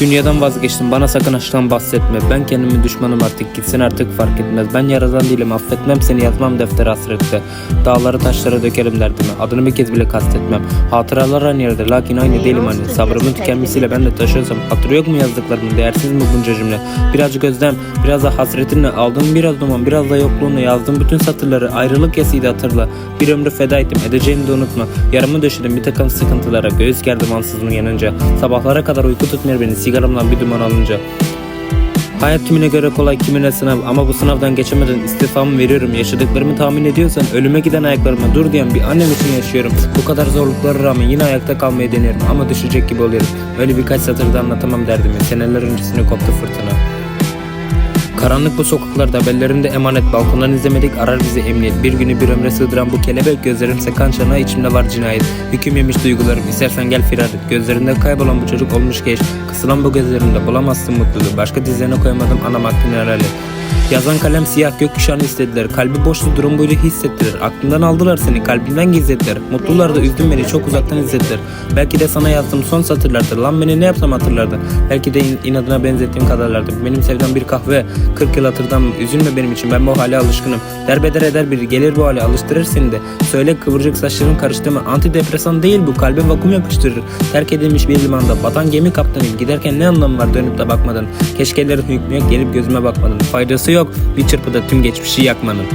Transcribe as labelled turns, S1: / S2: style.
S1: Dünyadan vazgeçtim bana sakın aşktan bahsetme. Ben kendimin düşmanım artık gitsin artık fark etmez. Ben yaradan değilim affetmem seni yazmam defter hasrette. Dağları taşlara dökerim derdimi Adını bir kez bile kastetmem. Hatıralar aynı yerde lakin aynı değilim anne. Sabrımın tükenmesiyle ben de taşıyorsam Hatırı yok mu yazdıklarımın değersiz mi bunca cümle? Birazcık özlem biraz da hasretinle Aldığım biraz duman biraz da yokluğunu Yazdığım bütün satırları ayrılık yasıydı hatırla. Bir ömrü feda ettim edeceğimi de unutma. Yarımı döşedim bir takım sıkıntılara Göğüs gerdim ansızın yanınca Sabahlara kadar uyku tutmuyor beni sigaramdan bir duman alınca Hayat kimine göre kolay kimine sınav ama bu sınavdan geçemeden istifamı veriyorum. Yaşadıklarımı tahmin ediyorsan ölüme giden ayaklarıma dur diyen bir annem için yaşıyorum. Bu kadar zorluklara rağmen yine ayakta kalmayı deniyorum ama düşecek gibi oluyorum. Öyle birkaç satırda anlatamam derdimi. Seneler öncesine koptu fırtına. Karanlık bu sokaklarda bellerimde emanet balkondan izlemedik. Arar bizi emniyet. Bir günü bir ömre sığdıran bu kelebek gözlerimse kan çanağı içimde var cinayet. Hüküm yemiş duygularım istersen gel firar et. Gözlerinde kaybolan bu çocuk olmuş geç. Kısılan bu gözlerimde bulamazsın mutluluğu. Başka dizlerine koyamadım anam hakkını helal Yazan kalem siyah gökkuşağını istediler. Kalbi boştu durum buydu hissettiler Aklından aldılar seni kalbinden gizlediler Mutlular da üzdün beni çok uzaktan izlediler Belki de sana yazdığım son satırlardır. Lan beni ne yapsam hatırlardın Belki de in- inadına benzettiğim kadarlardı. Benim sevdam bir kahve 40 yıl hatırdan? Üzülme benim için ben bu hale alışkınım. Derbeder eder biri gelir bu hale alıştırır seni de. Söyle kıvırcık saçların karıştı mı? Antidepresan değil bu kalbe vakum yapıştırır. Terk edilmiş bir limanda batan gemi kaptanıyım Giderken ne anlamı var dönüp de bakmadın? Keşkelerin hükmü yok gelip gözüme bakmadın. Faydası yok bir çırpıda tüm geçmişi yakmanın